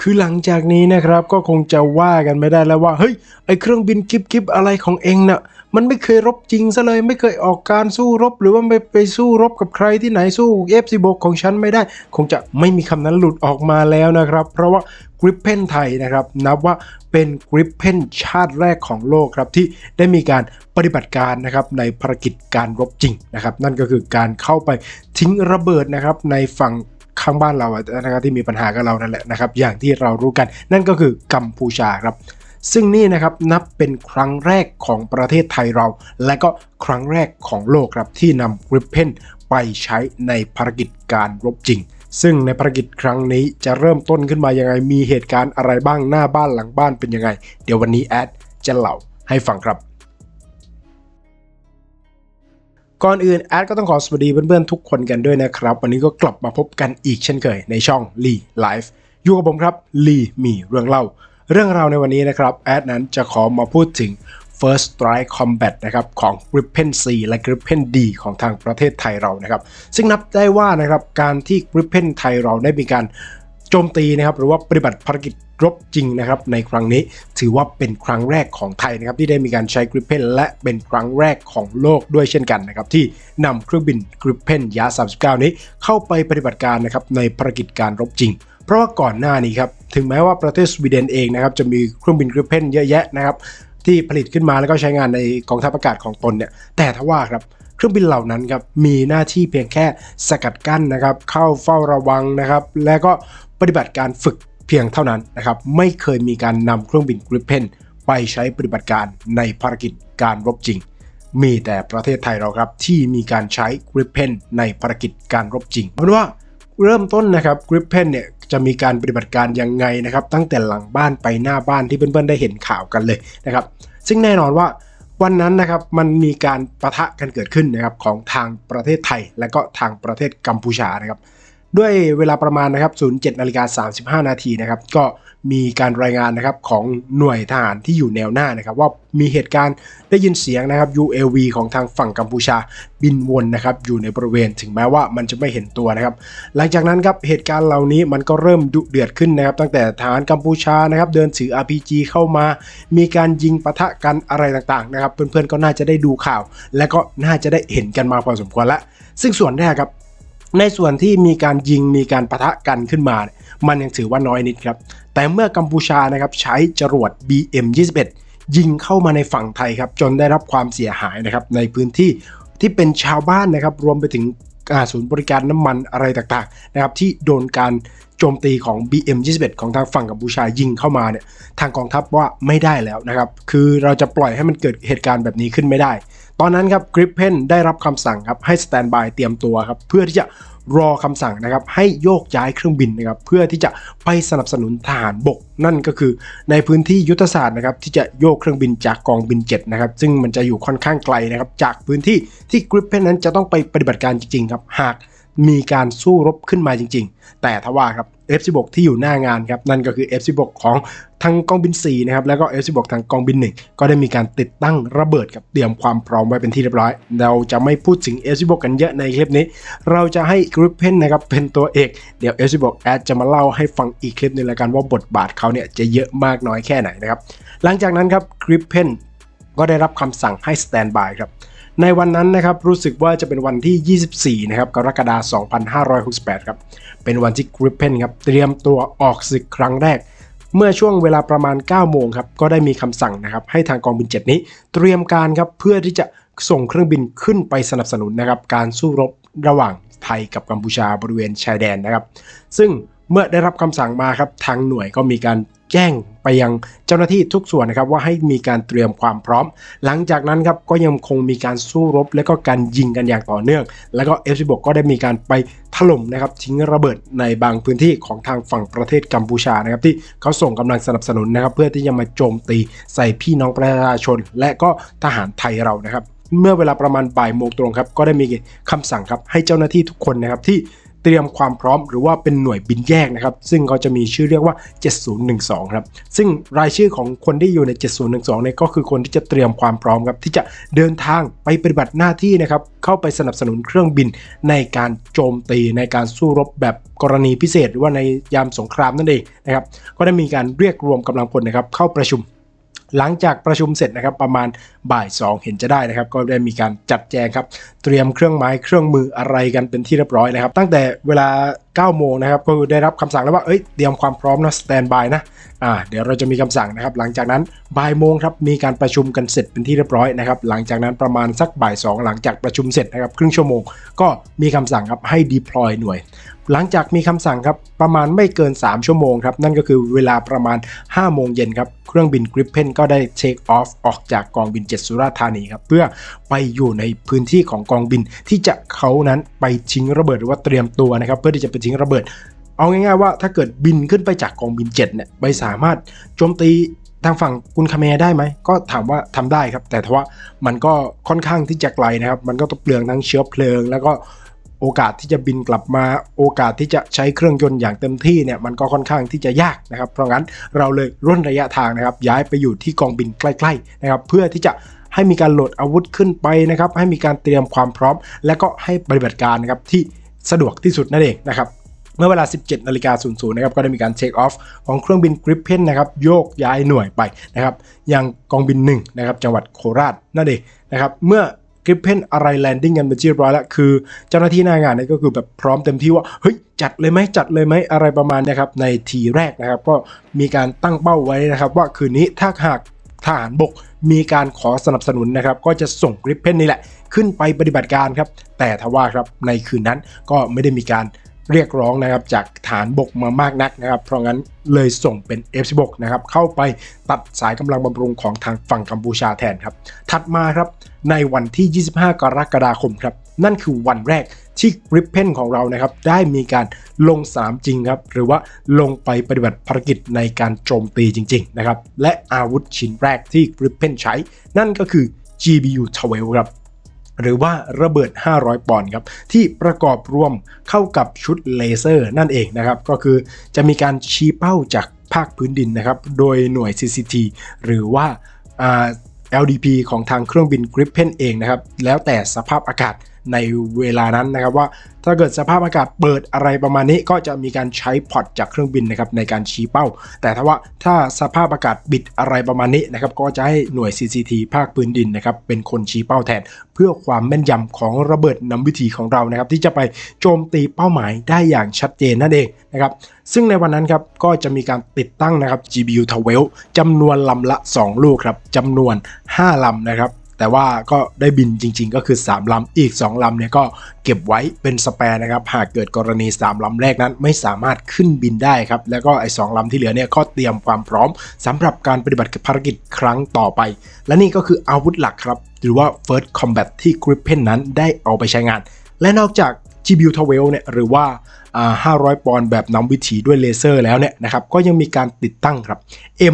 คือหลังจากนี้นะครับก็คงจะว่ากันไม่ได้แล้วว่าเฮ้ยไอเครื่องบินกิบกิบอะไรของเองน่ะมันไม่เคยรบจริงซะเลยไม่เคยออกการสู้รบ หรือว่าไม่ไปสู้รบกับใครที่ไหนสู้ F16 ของฉันไม่ได้ คงจะไม่มีคำนั้นหลุดออกมาแล้วนะครับ เพราะว่ากริปเพนไทยนะครับนับว่าเป็นกริปเพนชาติแรกของโลกครับที่ได้มีการปฏิบัติการนะครับในภารกิจการรบจริงนะครับนั่นก็คือการเข้าไปทิ้งระเบิดนะครับในฝั่ง ข้างบ้านเรานะครับที่มีปัญหากับเรานั่นแหละนะครับ อย่างที่เรารู้กันนั่นก็คือกัมพูชาครับ ซึ่งนี่นะครับนับเป็นครั้งแรกของประเทศไทยเรา และก็ครั้งแรกของโลกครับที่นำกริปเพนไปใช้ในภารกิจการรบจริงซึ่งในภารกิจครั้งนี้จะเริ่มต้นขึ้นมายังไง มีเหตุการณ์อะไรบ้างหน้าบ้านหลังบ้านเป็นยังไง เดี๋ยววันนี้แอดจะเล่าให้ฟังครับ ก่อนอื่นแอดก็ต้องขอสวัสดีเพื่อนๆทุกคนกันด้วยนะครับ วันนี้ก็กลับมาพบกันอีกเช่นเคยในช่องลีไลฟ์อยู่กับผมครับลีมีเรื่องเล่า เรื่องราวในวันนี้นะครับแอดนั้นจะขอมาพูดถึง First Strike Combat นะครับของ Gripen C และ Gripen D ของทางประเทศไทยเรานะครับ ซึ่งนับได้ว่านะครับการที่ Gripen ไทยเราได้มีการโจมตีนะครับหรือว่าปฏิบัติภารกิจ รบจริงนะครับในครั้งนี้ถือว่าเป็นครั้งแรกของไทยนะครับที่ได้มีการใช้กริปเพนและเป็นครั้งแรกของโลกด้วยเช่นกันนะครับที่นำเครื่องบินกริปเพนยา 39 นี้เข้าไปปฏิบัติการนะครับในภารกิจการรบจริง เพราะว่าก่อนหน้านี้ครับถึงแม้ว่าประเทศสวีเดนเองนะครับจะมีเครื่องบินกริปเพนเยอะแยะนะครับที่ผลิตขึ้นมาแล้วก็ใช้งานในกองทัพอากาศของตนเนี่ยแต่ทว่าครับเครื่องบินเหล่านั้นครับมีหน้าที่เพียงแค่สกัดกั้นนะครับเข้าเฝ้าระวังนะครับและก็ปฏิบัติการฝึก เพียงเท่านั้นนะครับไม่เคยมีการนำเครื่องบินกริปเพนไปใช้ปฏิบัติการในภารกิจการรบจริง มีแต่ประเทศไทยเราครับที่มีการใช้กริปเพนในภารกิจการรบจริงเพราะว่าเริ่มต้นนะครับกริปเพนเนี่ยจะมีการปฏิบัติการยังไงนะครับตั้งแต่หลังบ้านไปหน้าบ้านที่เพื่อนๆได้เห็นข่าวกันเลยนะครับซึ่งแน่นอนว่าวันนั้นนะครับมันมีการประทะกันเกิดขึ้นนะครับของทางประเทศไทย และก็ทางประเทศกัมพูชานะครับ ด้วยเวลาประมาณนะครับ 07นาฬิกา35 นาทีนะครับ ก็มีการรายงานนะครับของหน่วยทหารที่อยู่แนวหน้านะครับ ว่ามีเหตุการณ์ได้ยินเสียงนะครับ UAV ของทางฝั่งกัมพูชาบินวนนะครับอยู่ในบริเวณถึงแม้ว่ามันจะไม่เห็นตัวนะครับ หลังจากนั้นครับเหตุการณ์เหล่านี้มันก็เริ่มดุเดือดขึ้นนะครับ ตั้งแต่ทหารกัมพูชานะครับ เดินถือ RPG เข้ามา มีการยิงปะทะกันอะไรต่างๆนะครับ เพื่อนๆก็น่าจะได้ดูข่าว และก็น่าจะได้เห็นกันมาพอสมควรล้วซึ่งส่วนแรกครับ ในส่วนที่มีการยิงมีการปะทะกันขึ้นมา มันยังถือว่าน้อยนิดครับ แต่เมื่อกัมพูชานะครับใช้จรวด BM21 ยิงเข้ามาในฝั่งไทยครับจนได้รับความเสียหายนะครับในพื้นที่ที่เป็นชาวบ้านนะครับรวมไปถึงศูนย์บริการน้ำมันอะไรต่างๆนะครับที่โดนการโจมตีของ BM21 ของทางฝั่งกัมพูชายิงเข้ามาเนี่ยทางกองทัพว่าไม่ได้แล้วนะครับคือเราจะปล่อยให้มันเกิดเหตุการณ์แบบนี้ขึ้นไม่ได้ ตอนนั้นครับกริปเพนได้รับคำสั่งครับให้สแตนบายเตรียมตัวครับเพื่อที่จะรอคำสั่งนะครับให้โยกย้ายเครื่องบินนะครับเพื่อที่จะไปสนับสนุนทหารบก นั่นก็คือในพื้นที่ยุทธศาสตร์นะครับที่จะโยกเครื่องบินจากกองบิน7นะครับซึ่งมันจะอยู่ค่อนข้างไกลนะครับจากพื้นที่ที่กริปเพนนั้นจะต้องไปปฏิบัติการจริงๆครับหากมีการสู้รบขึ้นมาจริง ๆ แต่ทว่าครับ F16 ที่อยู่หน้างานครับนั่นก็คือ F16 ของทางกองบิน 4 นะครับ แล้วก็ F16 ทางกองบิน 1 ก็ได้มีการติดตั้งระเบิดกับเตรียมความพร้อมไว้เป็นที่เรียบร้อย เราจะไม่พูดถึง F16 กันเยอะในคลิปนี้ เราจะให้ Gripen นนะครับเป็นตัวเอก เดี๋ยว F16 แอดจะมาเล่าให้ฟังอีกคลิปหนึงแล้วกันว่าบทบาทเขาเนี่ยจะเยอะมากน้อยแค่ไหนนะครับ หลังจากนั้นครับ Gripen ก็ได้รับคำสั่งให้สแตนบายครับ ในวันนั้นนะครับรู้สึกว่าจะเป็นวันที่ 24 นะครับกรกฎาคม 2568 ครับ เป็นวันที่ Gripen ครับเตรียมตัวออกศึกครั้งแรก เมื่อช่วงเวลาประมาณ 9 โมงครับก็ได้มีคำสั่งนะครับให้ทางกองบิน 7 นี้ เตรียมการครับเพื่อที่จะส่งเครื่องบินขึ้นไปสนับสนุนนะครับการสู้รบระหว่างไทยกับกัมพูชาบริเวณชายแดนนะครับ ซึ่งเมื่อได้รับคำสั่งมาครับทางหน่วยก็มีการแจ้ง ไปยังเจ้าหน้าที่ทุกส่วนนะครับว่าให้มีการเตรียมความพร้อม หลังจากนั้นครับก็ยังคงมีการสู้รบ และก็การยิงกันอย่างต่อเนื่อง แล้วก็ F16 ก็ได้มีการไปถล่มนะครับทิ้งระเบิดในบางพื้นที่ของทางฝั่งประเทศกัมพูชานะครับที่เขาส่งกำลังสนับสนุนนะครับเพื่อที่จะมาโจมตีใส่พี่น้องประชาชน และก็ทหารไทยเรานะครับเมื่อเวลาประมาณบ่ายโมงตรงครับก็ได้มีคำสั่งครับให้เจ้าหน้าที่ทุกคนนะครับที่ เตรียมความพร้อมหรือว่าเป็นหน่วยบินแยกนะครับซึ่งเขาจะมีชื่อเรียกว่า 7012 ครับซึ่งรายชื่อของคนที่อยู่ใน 7012 เนี่ยก็คือคนที่จะเตรียมความพร้อมครับที่จะเดินทางไปปฏิบัติหน้าที่นะครับเข้าไปสนับสนุนเครื่องบินในการโจมตีในการสู้รบแบบกรณีพิเศษ หรือว่าในยามสงครามนั่นเองนะครับก็ได้มีการเรียกรวมกำลังพลนะครับเข้าประชุม หลังจากประชุมเสร็จนะครับประมาณบ่าย 2 เห็นจะได้นะครับ ก็ได้มีการจัดแจงครับ เตรียมเครื่องไม้เครื่องมืออะไรกันเป็นที่เรียบร้อยนะครับ ตั้งแต่เวลา 9โมงนะครับก็คือได้รับคำสั่งแล้วว่าเอ้ยเตรียมความพร้อมนะสแตนบายนะอ่าเดี๋ยวเราจะมีคำสั่งนะครับ หลังจากนั้นบ่ายโมงครับมีการประชุมกันเสร็จเป็นที่เรียบร้อยนะครับ หลังจากนั้นประมาณสักบ่ายสองหลังจากประชุมเสร็จนะครับครึ่งชั่วโมงก็มีคำสั่งครับให้ deploy หน่วย หลังจากมีคำสั่งครับประมาณไม่เกิน 3 ชั่วโมงครับนั่นก็คือเวลาประมาณ 5 โมงเย็นครับเครื่องบิน Gripen ก็ได้ take off ออกจากกองบิน 7 สุราษฎร์ธานีครับเพื่อไปอยู่ในพื้นที่ของกองบินที่จะเขานั้นไปทิ้งระเบิดหรือว่าเตรียมตัวนะครับเพื่อที่จะไปทิ้งระเบิด เอาง่ายๆว่าถ้าเกิดบินขึ้นไปจากกองบิน7เนี่ยไปสามารถโจมตีทางฝั่งกุนคาเมได้ไหม ก็ถามว่าทำได้ครับ แต่ทว่ามันก็ค่อนข้างที่จะไกลนะครับ มันก็ต้องเปลืองทั้งเชื้อเพลิง แล้วก็โอกาสที่จะบินกลับมา โอกาสที่จะใช้เครื่องยนต์อย่างเต็มที่เนี่ยมันก็ค่อนข้างที่จะยากนะครับ เพราะงั้นเราเลยร่นระยะทางนะครับ ย้ายไปอยู่ที่กองบินใกล้ๆนะครับ เพื่อที่จะให้มีการโหลดอาวุธขึ้นไปนะครับ ให้มีการเตรียมความพร้อม และก็ให้ปฏิบัติการนะครับที่ สะดวกที่สุดนั่นเองนะครับเมื่อเวลา 17นาฬิกา00นะครับก็ได้มีการเช็คออฟของเครื่องบิน Gripen นนะครับโยกย้ายหน่วยไปนะครับยังกองบิน1นะครับจังหวัดโคราชนั่นเองนะครับเมื่อ Gripen อะไรแลนดิ้งกันเป็นที่เรียบร้อยแล้วคือ เจ้าหน้าที่หน้างานนี่ก็คือแบบพร้อมเต็มที่ว่าเฮ้ยจัดเลยไหมจัดเลยไหมอะไรประมาณนะครับในทีแรกนะครับก็มีการตั้งเป้าไว้นะครับว่าคืนนี้ถ้าหาก ทหารบกมีการขอสนับสนุนนะครับก็จะส่ง Gripen นี่แหละ ขึ้นไปปฏิบัติการครับ แต่ทว่าครับในคืนนั้นก็ไม่ได้มีการเรียกร้องนะครับจากฐานบกมามากนักนะครับ เพราะงั้นเลยส่งเป็น F16 นะครับเข้าไปตัดสายกำลังบำรุงของทางฝั่งกัมพูชาแทนครับ ถัดมาครับในวันที่ 25 กรกฎาคมครับ นั่นคือวันแรก ที่ Gripen ของเรานะครับได้มีการลงสนามจริงครับหรือว่าลงไปปฏิบัติภารกิจในการโจมตีจริงๆนะครับและอาวุธชิ้นแรกที่ Gripen ใช้ นั่นก็คือ GBU 12ครับหรือว่าระเบิด 500 ปอนด์ครับ ที่ประกอบรวมเข้ากับชุดเลเซอร์นั่นเองนะครับ ก็คือจะมีการชี้เป้าจากภาคพื้นดินนะครับ โดยหน่วย CCT หรือว่าอ่า LDP ของทางเครื่องบิน Gripen เองนะครับ แล้วแต่สภาพอากาศ ในเวลานั้นนะครับว่าถ้าเกิดสภาพอากาศเปิดอะไรประมาณนี้ก็จะมีการใช้พอร์ตจากเครื่องบินนะครับในการชี้เป้า แต่ถ้าว่าถ้าสภาพอากาศบิดอะไรประมาณนี้นะครับก็จะให้หน่วย CCT ภาคพื้นดินนะครับเป็นคนชี้เป้าแทน เพื่อความแม่นยำของระเบิดนำวิถีของเรานะครับที่จะไปโจมตีเป้าหมายได้อย่างชัดเจนนั่นเองนะครับซึ่งในวันนั้นครับก็จะมีการติดตั้งนะครับ GBU 12จำนวนลำละ 2 ลูกครับจำนวน 5ลำนะครับ แต่ว่าก็ได้บินจริง ๆ ก็คือ 3 ลำ อีก 2 ลำเนี่ยก็เก็บไว้เป็นสแปร์นะครับ หากเกิดกรณี 3 ลำแรกนั้นไม่สามารถขึ้นบินได้ครับ แล้วก็ไอ้สลำที่เหลือเนี่ยก็เตรียมความพร้อมสำหรับการปฏิบัติภารกิจครั้งต่อไป และนี่ก็คืออาวุธหลักครับ หรือว่า First Combat ที่ Gripen นั้นได้เอาไปใช้งาน และนอกจาก GBU 12เนี่ยหรือว่าอ่า 500 ปอนด์แบบนำวิถีด้วยเลเซอร์แล้วเนี่ยนะครับก็ยังมีการติดตั้งครับ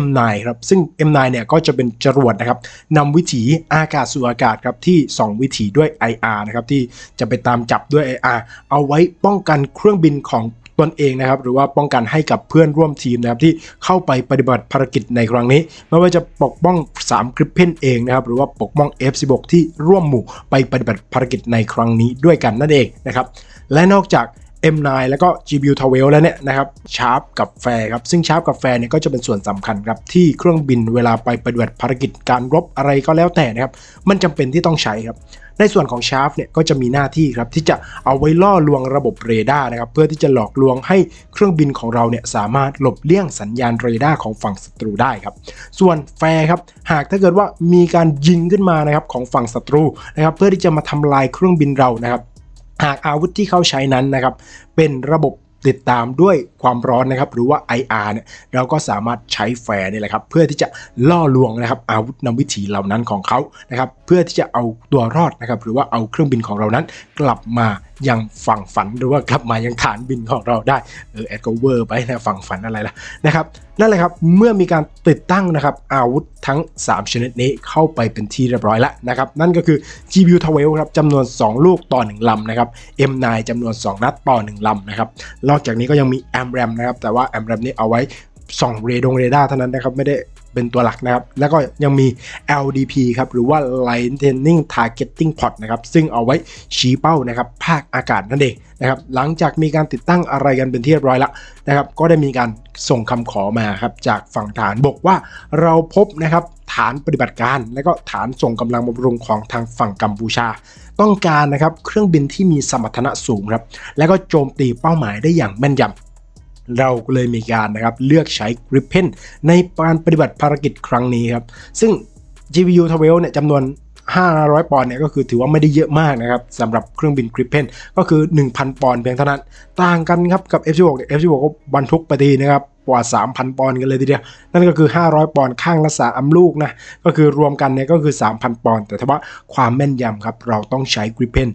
M9 ครับซึ่ง M9 เนี่ยก็จะเป็นจรวดนะครับนำวิถีอากาศสู่อากาศครับที่ 2 วิถีด้วย IR นะครับที่จะไปตามจับด้วย IR เอาไว้ป้องกันเครื่องบินของ ตนเองนะครับหรือว่าป้องกันให้กับเพื่อนร่วมทีมนะครับที่เข้าไปปฏิบัติภารกิจในครั้งนี้ ไม่ว่าจะปกป้อง3 g r i p e n เองนะครับหรือว่าปกป้อง F16 ที่ร่วมหมู่ไปปฏิบัติภารกิจในครั้งนี้ด้วยกันนั่นเองนะครับและนอกจาก M9 แล้วก็ GBU 12แล้วเนี่ยนะครับชาร์ปกับแฟร์ครับซึ่งชาร์ปกับแฟร์เนี่ยก็จะเป็นส่วนสำคัญครับที่เครื่องบินเวลาไปปฏิบัติภารกิจการรบอะไรก็แล้วแต่นะครับมันจำเป็นที่ต้องใช้ครับ ในส่วนของชาร์ปเนี่ยก็จะมีหน้าที่ครับที่จะเอาไว้ล่อลวงระบบเรดาร์นะครับเพื่อที่จะหลอกลวงให้เครื่องบินของเราเนี่ยสามารถหลบเลี่ยงสัญญาณเรดาร์ของฝั่งศัตรูได้ครับ ส่วนแฟร์ครับหากถ้าเกิดว่ามีการยิงขึ้นมานะครับของฝั่งศัตรูนะครับเพื่อที่จะมาทำลายเครื่องบินเรานะครับ หากอาวุธที่เขาใช้นั้นนะครับเป็นระบบติดตามด้วย ความร้อนนะครับหรือว่า IR เนี่ยเราก็สามารถใช้แฟร์นี่แหละครับเพื่อที่จะล่อลวงนะครับอาวุธนำวิถีเหล่านั้นของเขานะครับเพื่อที่จะเอาตัวรอดนะครับหรือว่าเอาเครื่องบินของเรานั้น กลับมายังฝั่งฝันหรือว่ากลับมายังฐานบินของเราได้เออแอดก็เวอร์ไปนะฝั่งฝันอะไรล่ะนะครับนั่นแหละครับเมื่อมีการติดตั้งนะครับอาวุธทั้ง 3 ชนิดนี้เข้าไปเป็นที่เรียบร้อยแล้วนะครับนั่นก็คือ GPU 12ครับจำนวน 2 ลูกต่อ 1ลำนะครับ M9 จำนวน 2 นัดต่อ 1ลำนะครับนอกจากนี้ก็ยังมี r a m นะครับ แต่ว่า AMRAM นี่เอาไว้ส่องเรดงเรดาร์เท่านั้นนะครับ ไม่ได้เป็นตัวหลักนะครับ แล้วก็ยังมี LDP ครับ หรือว่า Lightning Targeting Pod นะครับ ซึ่งเอาไว้ชี้เป้านะครับ ภาคอากาศนั่นเองนะครับ หลังจากมีการติดตั้งอะไรกันเป็นที่เรียบร้อยแล้วนะครับ ก็ได้มีการส่งคำขอมาครับ จากฝั่งฐานบอกว่าเราพบนะครับฐานปฏิบัติการ และก็ฐานส่งกำลังบำรุงของทางฝั่งกัมพูชา ต้องการนะครับเครื่องบินที่มีสมรรถนะสูงครับ แล้วก็โจมตีเป้าหมายได้อย่างแม่นยำ เราก็เลยมีการนะครับเลือกใช้ Gripen ในการปฏิบัติภารกิจครั้งนี้ครับ ซึ่ง GPU 12เนี่ยจำนวน 500 ปอนด์เนี่ยก็คือถือว่าไม่ได้เยอะมากนะครับสำหรับเครื่องบิน Gripen ก็คือ 1,000 ปอนด์เพียงเท่านั้น ต่างกันครับกับ F16 เนี่ย F16 ก็บรรทุกไปทีนะครับกว่า 3,000 ปอนด์กันเลยทีเดียว นั่นก็คือ 500 ปอนด์ข้างละสามลูกนะ ก็คือรวมกันเนี่ยก็คือ 3,000 ปอนด์ แต่ถ้าว่าความแม่นยำครับ เราต้องใช้ Gripen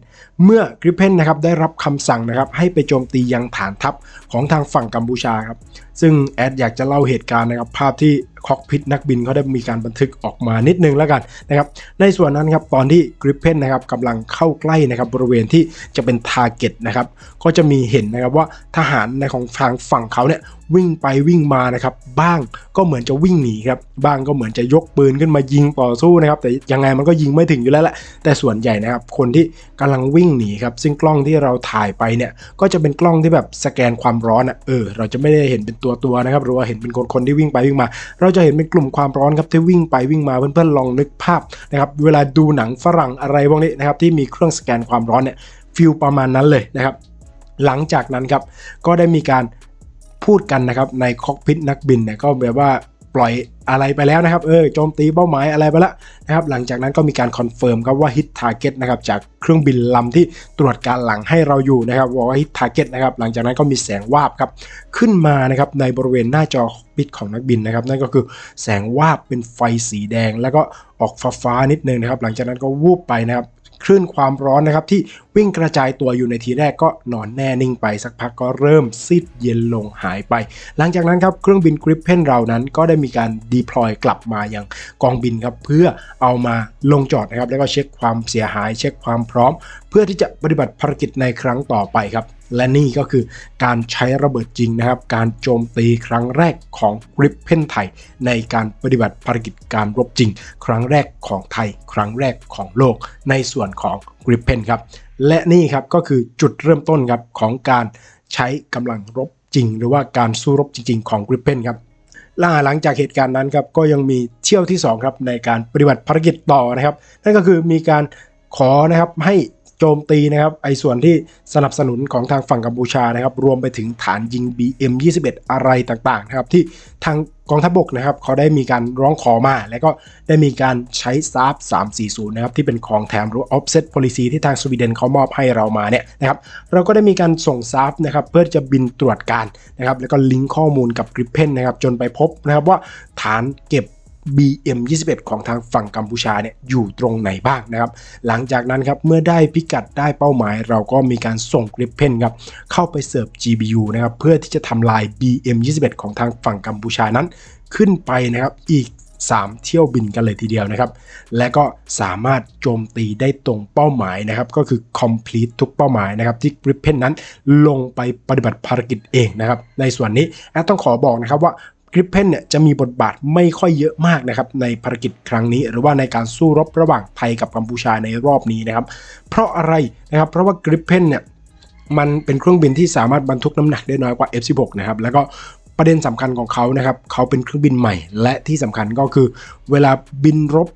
เมื่อ Gripen นะครับได้รับคำสั่งนะครับให้ไปโจมตียังฐานทัพของทางฝั่งกัมพูชาครับ ซึ่งแอดอยากจะเล่าเหตุการณ์นะครับภาพที่คอกพิทนักบินเขาได้มีการบันทึกออกมานิดนึงแล้วกันนะครับ ในส่วนนั้นครับตอนที่ Gripen นะครับกำลังเข้าใกล้นะครับบริเวณที่จะเป็น Target นะครับ ก็จะมีเห็นนะครับว่าทหารในของทางฝั่งเขาเนี่ยวิ่งไปวิ่งมานะครับบ้างก็เหมือนจะวิ่งหนีครับบ้างก็เหมือนจะยกปืนขึ้นมายิงต่อสู้นะครับแต่ยังไงมันก็ยิงไม่ถึงอยู่แล้วแหละแต่ส่วนใหญ่นะครับคนที่กำลังวิ่งหนีครับซึ่งกล้องที่เราถ่ายไปเนี่ยก็จะเป็นกล้องที่แบบสแกนความร้อนอะเออเราจะไม่ได้เห็นเป็นตัวตัวนะครับหรือว่าเห็นเป็นคนคนๆที่วิ่งไปวิ่งมา เราจะเห็นเป็นกลุ่มความร้อนครับที่วิ่งไปวิ่งมาเพื่อนๆลองนึกภาพนะครับเวลาดูหนังฝรั่งอะไรพวกนี้นะครับที่มีเครื่องสแกนความร้อนเนี่ยฟิลประมาณนั้นเลยนะครับหลังจากนั้นครับก็ได้มีการ พูดกันนะครับในคอกพิทนักบินเนี่ยก็แบบว่าปล่อยอะไรไปแล้วนะครับเออโจมตีเป้าหมายอะไรไปแล้วนะครับหลังจากนั้นก็มีการคอนเฟิร์มครับว่าฮิตทาร์เก็ตนะครับจากเครื่องบินลำที่ตรวจการหลังให้เราอยู่นะครับบอกว่าฮิตทาร์เก็ตนะครับหลังจากนั้นก็มีแสงวาบครับขึ้นมานะครับในบริเวณหน้าจอพิทของนักบินนะครับนั่นก็คือแสงวาบเป็นไฟสีแดง แล้วก็ออกฟ้าฟ้าๆนิดนึงนะครับหลังจากนั้นก็วูบไปนะครับ คลื่นความร้อนนะครับที่วิ่งกระจายตัวอยู่ในทีแรกก็นอนแน่นิ่งไปสักพักก็เริ่มซีดเย็นลงหายไป หลังจากนั้นครับเครื่องบินกริปเพนเรานั้นก็ได้มีการดีพลอยกลับมายังกองบินครับเพื่อเอามาลงจอดนะครับแล้วก็เช็คความเสียหาย เช็คความพร้อม พื่อที่จะปฏิบัติภารกิจในครั้งต่อไปครับ และนี่ก็คือการใช้ระเบิดจริงนะครับ การโจมตีครั้งแรกของกริปเพนไทย ในการปฏิบัติภารกิจการรบจริง ครั้งแรกของไทย ครั้งแรกของโลก ในส่วนของกริปเพนครับ และนี่ครับก็คือจุดเริ่มต้นครับของการใช้กำลังรบจริง หรือว่าการสู้รบจริง ๆ ของกริปเพนครับล่าหลังจากเหตุการณ์นั้นครับก็ยังมีเที่ยวที่2ครับในการปฏิบัติภารกิจต่อนะครับนั่นก็คือมีการขอนะครับให้ โจมตีนะครับไอ้ส่วนที่สนับสนุนของทางฝั่งกัมพูชานะครับ รวมไปถึงฐานยิง BM21 อะไรต่างๆนะครับที่ทางกองทัพบกนะครับเขาได้มีการร้องขอมา แล้วก็ได้มีการใช้ซาร์ฟ340 นะครับ ที่เป็นของแถมหรือ offset policy ที่ทางสวีเดนเขามอบให้เรามาเนี่ยนะครับ เราก็ได้มีการส่งซาร์ฟนะครับเพื่อจะบินตรวจการนะครับ แล้วก็ลิงก์ข้อมูลกับ Gripen นะครับ จนไปพบนะครับว่าฐานเก็บ BM 21 ของทางฝั่งกัมพูชาเนี่ยอยู่ตรงไหนบ้างนะครับ หลังจากนั้นครับเมื่อได้พิกัดได้เป้าหมาย เราก็มีการส่งกริปเพนครับเข้าไปเสิร์ฟ GBU นะครับเพื่อที่จะทำลาย BM 21 ของทางฝั่งกัมพูชานั้น ขึ้นไปนะครับอีก 3 เที่ยวบินกันเลยทีเดียวนะครับ และก็สามารถโจมตีได้ตรงเป้าหมายนะครับ ก็คือ complete ทุกเป้าหมายนะครับที่ Gripen นั้นลงไปปฏิบัติภารกิจเองนะครับ ในส่วนนี้แอดต้องขอบอกนะครับว่ากริปเพนเนี่ยจะมีบทบาทไม่ค่อยเยอะมากนะครับในภารกิจครั้งนี้ หรือว่าในการสู้รบระหว่างไทยกับกัมพูชาในรอบนี้นะครับ เพราะอะไรนะครับ เพราะว่ากริปเพนเนี่ยมันเป็นเครื่องบินที่สามารถบรรทุกน้ำหนักได้น้อยกว่า F16 นะครับ แล้วก็ประเด็นสำคัญของเขานะครับเขาเป็นเครื่องบินใหม่ และที่สำคัญก็คือ เวลาบินรบ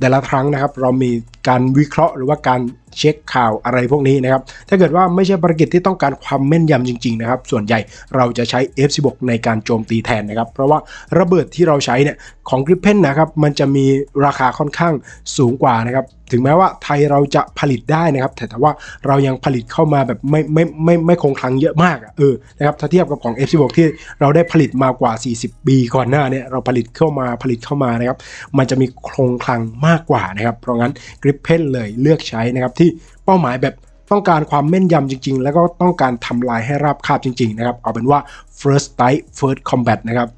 แต่ละครั้งนะครับ เรามีการวิเคราะห์หรือว่าการ เช็คข่าวอะไรพวกนี้นะครับ ถ้าเกิดว่าไม่ใช่ภารกิจที่ต้องการความแม่นยำจริงๆนะครับ ส่วนใหญ่เราจะใช้ F16 ในการโจมตีแทนนะครับ เพราะว่าระเบิดที่เราใช้เนี่ยของ Gripen นะครับ มันจะมีราคาค่อนข้างสูงกว่านะครับถึงแม้ว่าไทยเราจะผลิตได้นะครับ แต่แต่ว่าเรายังผลิตเข้ามาแบบไม่ไม่ไม่ไม่คงคลังเยอะมากอะเออนะครับถ้าเทียบกับของ F16 ที่เราได้ผลิตมากว่า 40 ปีก่อนหน้าเนี่ยเราผลิตเข้ามาผลิตเข้ามานะครับ มันจะมีคงคลังมากกว่านะครับ เพราะงั้น Gripen เลยเลือกใช้นะครับที่เป้าหมายแบบต้องการความแม่นยำจริง ๆ แล้วก็ต้องการทำลายให้ราบคาบจริง ๆ นะครับ เอาเป็นว่า first strike first combat นะครับ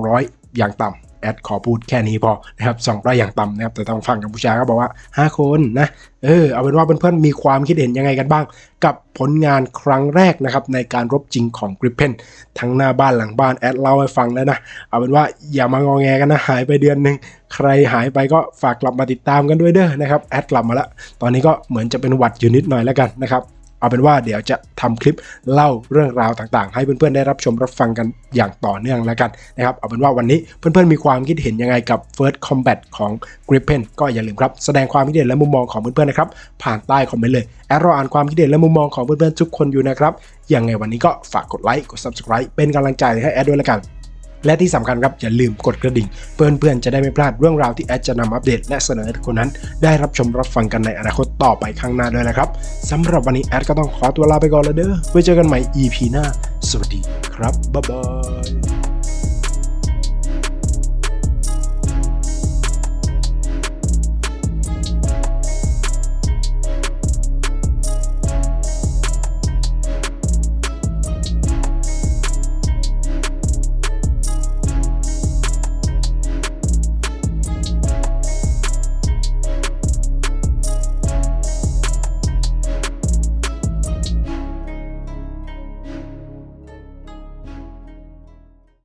200 อย่างต่ำ แอดขอพูดแค่นี้พอนะครับ200อย่างต่ำนะครับแต่ทางฝั่งกัมพูชาก็บอกว่า 5 คนนะเออเอาเป็นว่าเพื่อนๆมีความคิดเห็นยังไงกันบ้าง กับผลงานครั้งแรกนะครับในการรบจริงของ Gripen ทั้งหน้าบ้านหลังบ้านแอดเล่าให้ฟังแล้วนะ เอาเป็นว่าอย่ามางอแงกันนะหายไปเดือนหนึ่งใครหายไปก็ฝากกลับมาติดตามกันด้วยเด้อนะครับแอดกลับมาแล้วตอนนี้ก็เหมือนจะเป็นหวัดอยู่นิดหน่อยแล้วกันนะครับ เอาเป็นว่าเดี๋ยวจะทำคลิปเล่าเรื่องราวต่างๆ ให้เพื่อนๆได้รับชมรับฟังกันอย่างต่อเนื่องแล้วกันนะครับเอาเป็นว่าวันนี้เพื่อนๆมีความคิดเห็นยังไงกับ First Combat ของ Gripen ก็อย่าลืมครับ แสดงความคิดเห็นและมุมมองของเพื่อนๆนะครับผ่านใต้คอมเมนต์เลยแอดรออ่านความคิดเห็นและมุมมองของเพื่อนๆทุกคนอยู่นะครับยังไงวันนี้ก็ฝากกดไลค์กด Subscribe เป็นกำลังใจให้แอดด้วยแล้วกัน และที่สำคัญครับอย่าลืมกดกระดิ่ง เพื่อนๆจะได้ไม่พลาดเรื่องราวที่แอดจะนำอัปเดต และเสนอให้ทุกคนนั้น ได้รับชมรับฟังกันในอนาคตต่อไปข้างหน้าด้วยนะครับสำหรับวันนี้แอดก็ต้องขอตัวลาไปก่อนแล้วเด้อไว้เจอกันใหม่ EP หน้า สวัสดีครับบ๊ายบาย